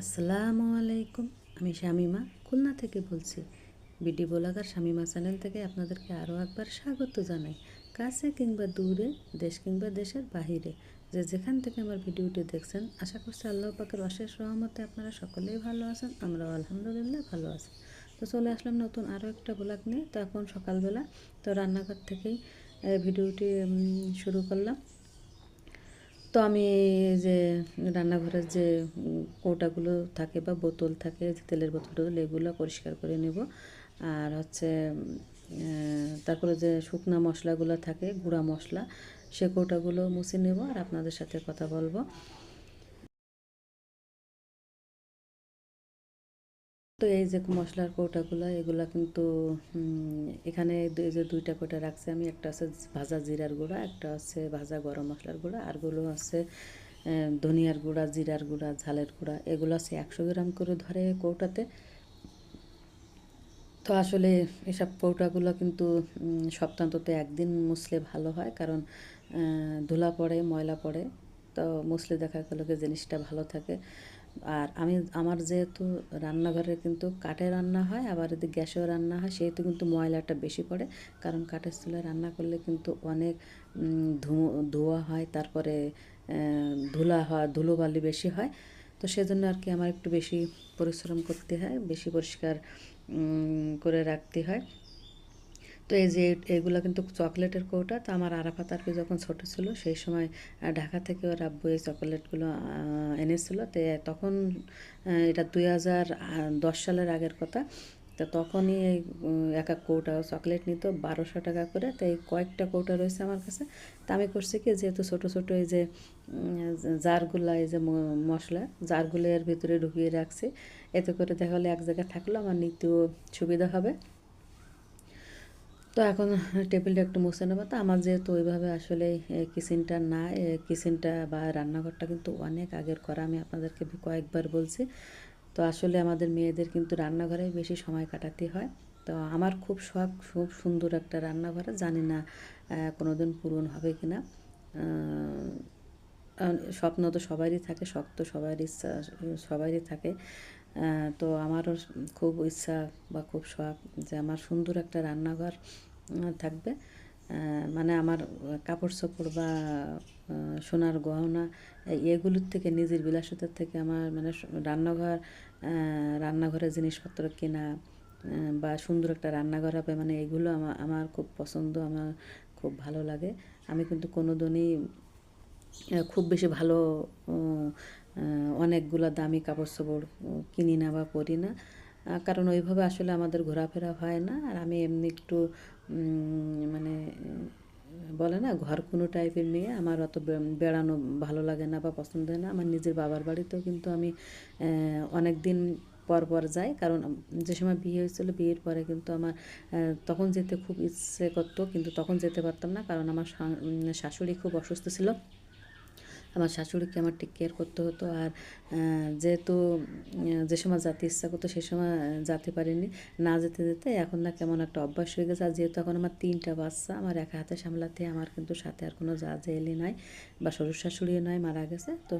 আসসালামু আলাইকুম। আমি শামিমা, খুলনা থেকে বলছি। বিডি ব্লগার শামিমা চ্যানেল থেকে আপনাদেরকে আরও একবার স্বাগত জানাই। কাছে কিংবা দূরে, দেশ কিংবা দেশের বাহিরে। যে যেখান থেকে আমার ভিডিওটি দেখছেন, আশা করছি আল্লাহ পাকের অশেষ রহমতে আপনারা সকলেই ভালো আছেন, আমরাও আলহামদুলিল্লাহ ভালো আছি। তো চলে আসলাম নতুন আরও একটা ব্লগ নিয়ে। তো এখন সকালবেলা তো রান্নাঘর থেকেই ভিডিওটি শুরু করলাম। তো আমি যে রান্নাঘরের যে কৌটাগুলো থাকে বা বোতল থাকে, যে তেলের বোতল টোতল এগুলো পরিষ্কার করে নেব। আর হচ্ছে তারপরে যে শুকনা মশলাগুলো থাকে, গুঁড়া মশলা, সে কৌটাগুলো মুছে নেব আর আপনাদের সাথে কথা বলব। তো এই যে মশলার কৌটাগুলো এগুলো কিন্তু এখানে এই যে দুইটা কৌটা রাখছি আমি একটা আছে ভাজা জিরার গুঁড়া একটা আছে ভাজা গরম মশলার গুঁড়া আরগুলো আছে ধনিয়ার গুঁড়া জিরার গুঁড়া ঝালের গুঁড়া এগুলো আছে একশো গ্রাম করে ধরে কৌটাতে। তো আসলে এসব কৌটাগুলো কিন্তু উম, একদিন মুছলে ভালো হয় কারণ ধুলা পড়ে ময়লা পড়ে তো মুছলে দেখা গেলো জিনিসটা ভালো থাকে। আর আমি, আমার যেহেতু রান্নাঘরে কিন্তু কাঠে রান্না হয়, আবার যদি গ্যাসেও রান্না হয়, সেহেতু কিন্তু ময়লাটা বেশি পড়ে। কারণ কাঠের চুলায় রান্না করলে কিন্তু অনেক ধোয়া হয়, তারপরে ধুলা হয়, ধুলোবালি বেশি হয়। তো সেজন্য আর কি আমার একটু বেশি পরিশ্রম করতে হয়, বেশি পরিষ্কার করে রাখতে হয়। তো এই যে এগুলো কিন্তু চকলেটের কৌটা, তো আমার আরাফাত আর কি যখন ছোট ছিল, সেই সময় ঢাকা থেকে ওর আব্বু এই চকলেটগুলো এনেছিল। তো তখন এটা দুই হাজার দশ সালের আগের কথা। তো তখনই এই এক এক কৌটা চকলেট নিত, বারোশো টাকা করে। তো এই কয়েকটা কৌটা রয়েছে আমার কাছে। তা আমি করছি কি, যেহেতু ছোটো ছোটো এই যে জারগুলা, এই যে মশলা, জারগুলো এর ভিতরে ঢুকিয়ে রাখছি। এতে করে দেখা হলে এক জায়গায় থাকলেও আমার নিতেও সুবিধা হবে। তো এখন টেবিলটা একটু মুছে নেব। তো আমার যেহেতু ওইভাবে আসলে কিচেনটা না কিচেনটা বা রান্নাঘরটা কিন্তু অনেক আগের করা, আমি আপনাদেরকে কয়েকবার বলছি। তো আসলে আমাদের মেয়েদের কিন্তু রান্নাঘরে বেশি সময় কাটাতে হয়। তো আমার খুব শখ, খুব সুন্দর একটা রান্নাঘরে, জানি না কোনো দিন পূরণ হবে কি না। স্বপ্ন তো সবারই থাকে, শখ তো সবারই ইচ্ছা সবারই থাকে। তো আমারও খুব ইচ্ছা বা খুব শখ যে আমার সুন্দর একটা রান্নাঘর থাকবে। মানে আমার কাপড় চোপড় বা সোনার গহনা এগুলোর থেকে, নিজের বিলাসিতার থেকে আমার মানে রান্নাঘর রান্নাঘরের জিনিসপত্র কেনা বা সুন্দর একটা রান্নাঘর হবে মানে এগুলো আমার আমার খুব পছন্দ, আমার খুব ভালো লাগে। আমি কিন্তু কোনো দিনই খুব বেশি ভালো অনেকগুলো দামি কাপড় চোপড় কিনি না বা পরি না। কারণ ওইভাবে আসলে আমাদের ঘোরাফেরা হয় না। আর আমি এমনি একটু মানে বলে না, ঘর কোনো টাইপের মেয়ে আমার অত বেড়ানো ভালো লাগে না বা পছন্দ হয় না। আমার নিজের বাবার বাড়িতেও কিন্তু আমি অনেক দিন পর পর যাই। কারণ যে সময় বিয়ে হয়েছিল, বিয়ের পরে কিন্তু আমার তখন যেতে খুব ইচ্ছে করতো, কিন্তু তখন যেতে পারতাম না। কারণ আমার শাশুড়ি খুব অসুস্থ ছিল। আমার শাশুড়িকে আমার টেক কেয়ার করতে হতো আর যেহেতু যে সময় যেতে ইচ্ছা করতো সে সময় যেতে পারিনি, না যেতে যেতে এখন না কেমন একটা অভ্যাস হয়ে গেছে। আর যেহেতু এখন আমার তিনটা বাচ্চা, আমার একা হাতে সামলাতে আমার কিন্তু সাথে আর কোনো যা এলি নাই বা শ্বশুর শাশুড়িও নয় মারা গেছে। তো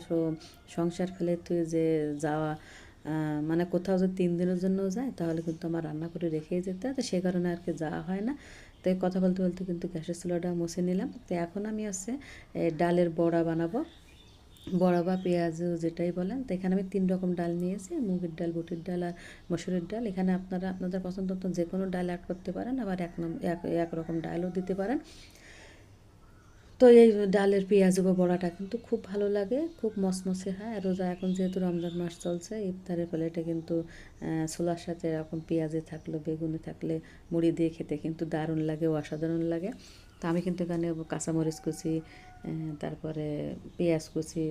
সংসার ফেলে তুই যে যাওয়া মানে কোথাও যদি তিন দিনের জন্য যায়, তাহলে কিন্তু আমার রান্না করে রেখেই যেতে হয়। তো সে কারণে আর কি যাওয়া হয় না। তো কথা বলতে বলতে কিন্তু গ্যাসের চুলাটা মুছে নিলাম। তো এখন আমি হচ্ছে ডালের বড়া বানাবো। বড়া বা পেঁয়াজ যেটাই বলেন, তো এখানে আমি তিন রকম ডাল নিয়েছি, মুগের ডাল, বুটের ডাল আর মসুরের ডাল। এখানে আপনারা, আপনাদের পছন্দ মতো যে কোনো ডাল অ্যাড করতে পারেন, আবার এক এক রকম ডালও দিতে পারেন। তো এই ডালের পেঁয়াজ বা বড়াটা কিন্তু খুব ভালো লাগে, খুব মসমসে হয়। আর রোজা এখন যেহেতু রমজান মাস চলছে, ইফতারের প্লেটে কিন্তু ছোলার সাথে এরকম পেঁয়াজে থাকল, বেগুনে থাকলে, মুড়ি দিয়ে খেতে কিন্তু দারুণ লাগে, অসাধারণ লাগে। তো আমি কিন্তু এখানে কাঁচামরিচ কুচি তারপরে পেঁয়াজ কুচি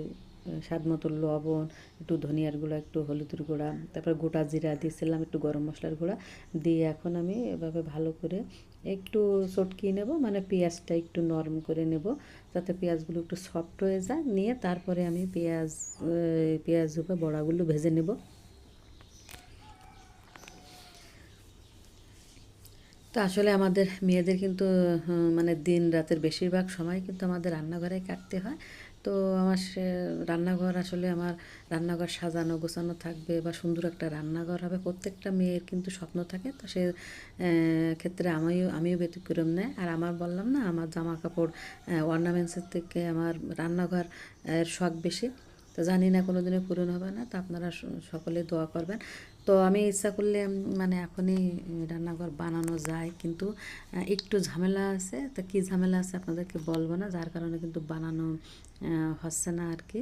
স্বাদ মতো লবণ, একটু ধনিয়ার গুঁড়া, একটু হলুদের গুঁড়া, তারপর গোটা জিরা দিয়েছিলাম, একটু গরম মশলার গুঁড়া। দিয়ে এখন আমি এভাবে ভালো করে একটু চটকিয়ে নেব মানে পেঁয়াজটা একটু নরম করে নেব, যাতে পেঁয়াজগুলো একটু সফট হয়ে যায়। নিয়ে তারপরে আমি পেঁয়াজ পেঁয়াজ বা বড়াগুলো ভেজে নেব। তো আসলে আমাদের মেয়েদের কিন্তু মানে দিন রাতের বেশিরভাগ সময় কিন্তু আমাদের রান্নাঘরে কাটতে হয়। তো আমার সে রান্নাঘর আসলে আমার রান্নাঘর সাজানো, গোছানো থাকবে বা সুন্দর একটা রান্নাঘর হবে, প্রত্যেকটা মেয়ের কিন্তু স্বপ্ন থাকে। তো সে ক্ষেত্রে আমিও আমিও ব্যতিক্রম নেয় আর আমার বললাম না, আমার জামা কাপড় অর্নামেন্টসের থেকে আমার রান্নাঘর শখ বেশি। তো জানি না কোনো দিনে পূরণ হবে না। তো আপনারা সকলে দোয়া করবেন। তো আমি ইচ্ছা করলে মানে এখনই রান্নাঘর বানানো যায়। কিন্তু একটু ঝামেলা আছে। তো কী ঝামেলা আছে আপনাদেরকে বলব না? যার কারণে কিন্তু বানানো হচ্ছে না আর কি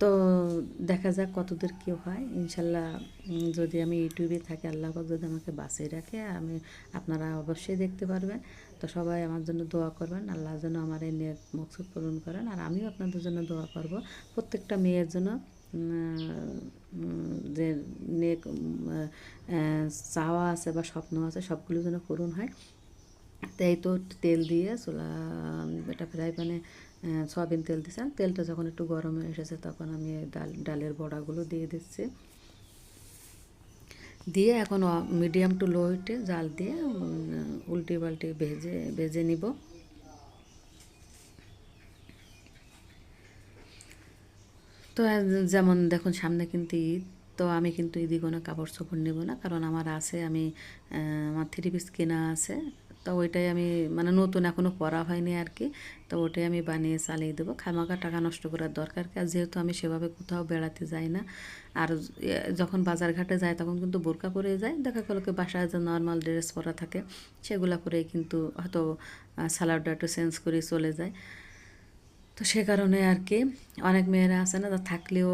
তো দেখা যাক কতদূর কী হয়। ইনশাল্লাহ যদি আমি ইউটিউবে থাকি, আল্লাহ পাক যদি আমাকে বাঁচিয়ে রাখে, আমি, আপনারা অবশ্যই দেখতে পারবেন। তো সবাই আমার জন্য দোয়া করবেন। আল্লাহ যেন আমার এই নিয়ে মকসুদ পূরণ করেন। আর আমিও আপনাদের জন্য দোয়া করব। প্রত্যেকটা মেয়ের জন্য যে নেক চাওয়া আছে বা স্বপ্ন আছে, সবগুলো যেন পূরণ হয়। তাই তো তেল দিয়ে চুলা, এটা ফ্রাই প্যানে সয়াবিন তেল দিয়েছিলাম তেলটা যখন একটু গরম এসেছে, তখন আমি ডাল, ডালের বড়াগুলো দিয়ে দিচ্ছি। দিয়ে এখন মিডিয়াম টু লো হিটে জাল দিয়ে উল্টে পাল্টে ভেজে ভেজে নিব। তো যেমন দেখুন, সামনে কিন্তু ঈদ, তো আমি কিন্তু ঈদি কোনো কাপড় চোপড় নেব না, কারণ আমার আছে, আমি আমার থ্রি পিস কেনা আছে। তো ওইটাই আমি মানে নতুন এখনও পরা হয়নি আর কি, তো ওটাই আমি বানিয়ে চালিয়ে দেবো। খামাকা টাকা নষ্ট করার দরকার আর যেহেতু আমি সেভাবে কোথাও বেড়াতে যাই না, আর যখন বাজার ঘাটে যাই তখন কিন্তু বোরকা পরে যাই, দেখা গেলো কি বাসায় যে নর্মাল ড্রেস পরা থাকে, সেগুলো পরেই কিন্তু হয়তো সালাডটা একটু চেঞ্জ করে চলে যায় তো সে কারণে আর কি অনেক মেয়েরা আছে না থাকলেও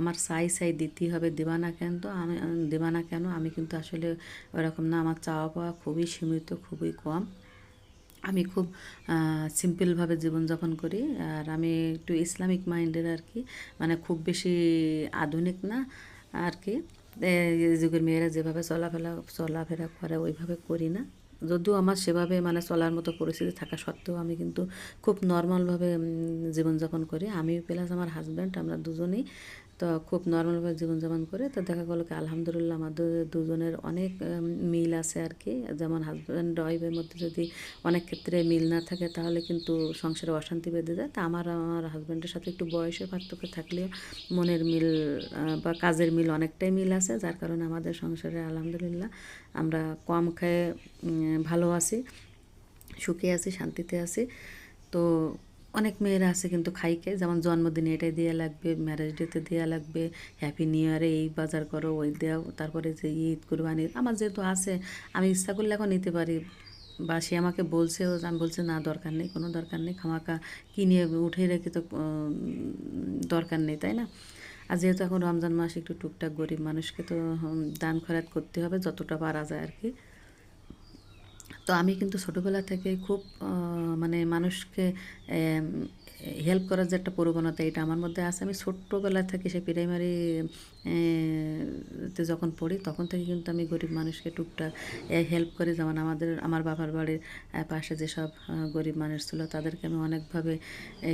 আমার সাই সাই দিতেই হবে দেবা না কেন তো? আমি আমি দেবা না কেন? আমি কিন্তু আসলে ওরকম না, আমার চাওয়া পাওয়া খুবই সীমিত, খুবই কম। আমি খুব সিম্পলভাবে জীবনযাপন করি। আর আমি একটু ইসলামিক মাইন্ডের আর কি মানে খুব বেশি আধুনিক না আর কি। যুগের মেয়েরা যেভাবে চলাফেরা চলাফেরা করে, ওইভাবে করি না। যদিও আমার সেভাবে মানে চলার মতো পরিস্থিতি থাকা সত্ত্বেও আমি কিন্তু খুব নর্মালভাবে জীবনযাপন করি। আমি প্লাস আমার হাজব্যান্ড আমরা দুজনেই তো খুব নর্মালভাবে জীবনযাপন করে, তো দেখা গেলো কি আলহামদুলিল্লাহ আমাদের দুজনের অনেক মিল আছে আর কি যেমন হাজব্যান্ড ওয়াইফের মধ্যে যদি অনেক ক্ষেত্রে মিল না থাকে, তাহলে কিন্তু সংসারে অশান্তি বেঁধে যায়। তা আমার আমার হাজব্যান্ডের সাথে একটু বয়সের পার্থক্য থাকলেও মনের মিল বা কাজের মিল অনেকটাই মিল আছে, যার কারণে আমাদের সংসারে আলহামদুলিল্লাহ আমরা কম খেয়ে ভালো আছি, সুখে আছি, শান্তিতে আছি। তো অনেক মেয়েরা আছে কিন্তু খাইকে। যেমন জন্মদিনে এটাই দেওয়া লাগবে ম্যারেজ ডেতে দেওয়া লাগবে হ্যাপি নিউ ইয়ারে এই বাজার করো, ওই দেওয়া তারপরে যে ঈদ, কুরবানি, আমার যেহেতু আছে, আমি ইচ্ছা করলে এখন নিতে পারি। বা সে আমাকে বলছেও আমি বলছি, না, দরকার নেই, কোনো দরকার নেই খামাকা কিনে উঠে রেখে তো দরকার নেই তাই না? আর যেহেতু এখন রমজান মাস, একটু টুকটাক গরিব মানুষকে তো দান খরাত করতে হবে, যতটা পারা যায় আর কি। তো আমি কিন্তু ছোটোবেলা থেকে খুব মানে মানুষকে হেল্প করার যে একটা প্রবণতা এটা আমার মধ্যে আছে। আমি ছোট্টবেলা থেকে সে প্রাইমারি তে যখন পড়ি, তখন থেকে কিন্তু আমি গরিব মানুষকে টুকটাক হেল্প করি। যেমন আমাদের, আমার বাবার বাড়ির পাশে যেসব গরিব মানুষ ছিল, তাদেরকে আমি অনেকভাবে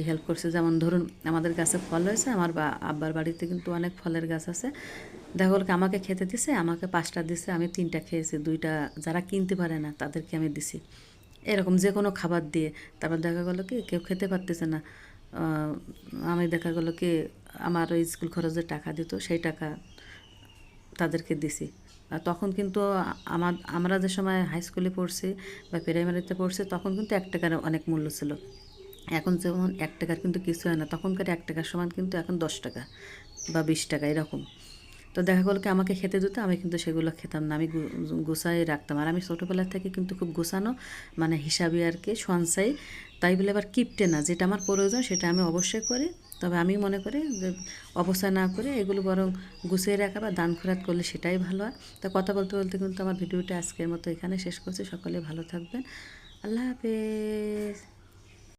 হেল্প করছি। যেমন ধরুন, আমাদের গাছে ফল হয়েছে, আমার আব্বার বাড়িতে কিন্তু অনেক ফলের গাছ আছে। দেখা কি আমাকে খেতে দিছে, আমাকে পাঁচটা দিছে, আমি তিনটা খেয়েছি, দুইটা যারা কিনতে পারে না তাদেরকে আমি দিছি। এরকম যে কোনো খাবার দিয়ে। তারপর দেখা গেলো কি কেউ খেতে পারতেছে না। আমি দেখা গেলো কি আমার ওই স্কুল খরচের টাকা দিত, সেই টাকা তাদেরকে দিছি। আর তখন কিন্তু আমার আমরা যে সময় হাই স্কুলে পড়ছি বা প্রাইমারিতে পড়ছি, তখন কিন্তু এক টাকার অনেক মূল্য ছিল। এখন যেমন এক টাকার কিন্তু কিছু হয় না, তখনকার এক টাকার সমান কিন্তু এখন দশ টাকা বা বিশ টাকা, এরকম। তো দেখা গেলো কি আমাকে খেতে দিত, আমি কিন্তু সেগুলো খেতাম না, আমি গু- গুছাই রাখতাম। আর আমি ছোটোবেলা থেকে কিন্তু খুব গুছানো মানে হিসাবে আর কি সঞ্চয় তাই বলে আবার কিপটে না, যেটা আমার প্রয়োজন সেটা আমি অবশ্যই করি। তবে আমি মনে করি যে অবস্থা না করে এগুলো বরং গুছিয়ে রাখা বা দান খরাত করলে সেটাই ভালো হয়। তা কথা বলতে বলতে কিন্তু আমার ভিডিওটা আজকের মতো এখানে শেষ করছি। সকলে ভালো থাকবেন। আল্লাহ হাফেজ।